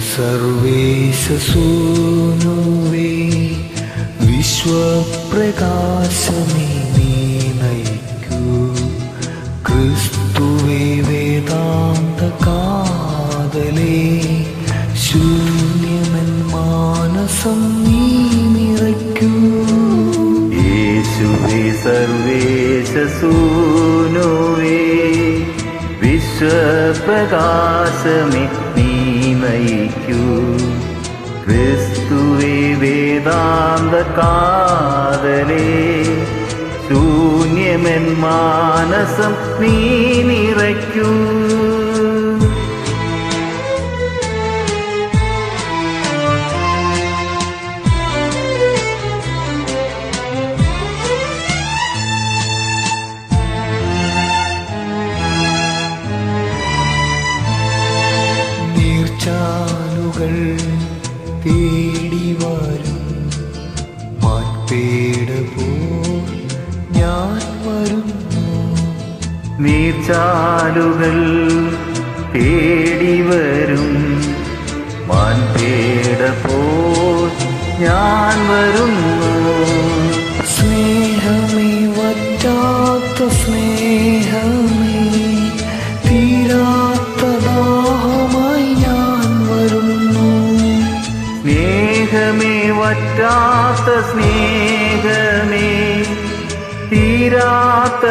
സർവേശസൂനുവേ വിശ്വപ്രകാശമേ നീ നയിക്കൂ. ക്രിസ്തുവേ വേദാന്ത കാതലേ ശൂന്യമൻ മാനസം നീ നിറയ്ക്കൂ. യേശുവേ സർവേശസൂനുവേ വിശ്വപ്രകാശമേ നയിക്കൂ. ക്രിസ്തുവേ വേദാന്ത കാതലേ ശൂന്യമെൻ മാനസം നീ നിറയ്ക്കൂ. നീർച്ചാലുകൾ തേടി വരും. മാൻപേട പോൽ ഞാൻ വരുന്നു. സ്നേഹമേ വറ്റാത്ത സ്നേഹമേ തീരാത്ത ദാഹമായി ഞാൻ വരുന്നു. സ്നേഹമേ വറ്റാത്ത സ്നേഹമേ തീരാത്ത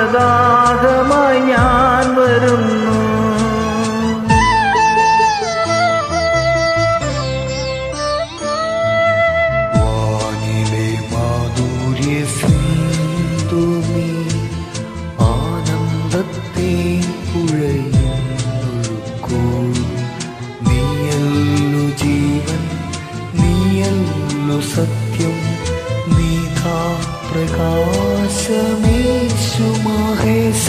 സത്യം നീതാ പ്രകാശമേശു മഹേശ.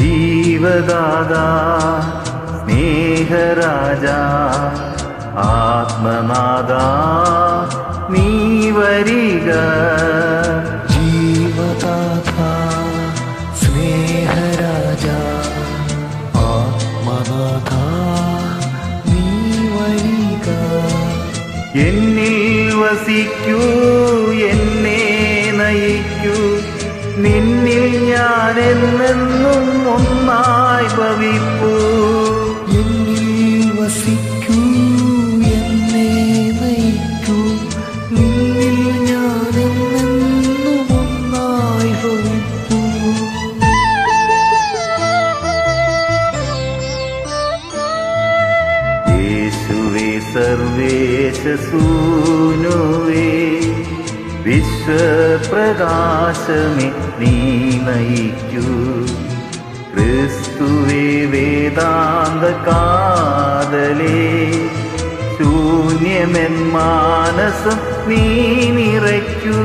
ജീവദാദാ സ്നേഹരാജ ആത്മനാഥ നീ വരിക ജീവദാത സ്നേഹരാജ ആത്മനാഥ നീ വരിക എന്നിൽ വസിക്കൂ എന്നെ നയിക്കൂ. നിന്നിൽ ഞാൻ എന്നെന്നും ഒന്നായി ഭവിപ്പൂ. സർവേശസൂനുവേ വിശ്വപ്രകാശമേ നീ നയിക്കൂ. ക്രിസ്തുവേ വേദാന്ത കാതലേ ശൂന്യമെൻ മാനസം നീ നിറയ്ക്കൂ.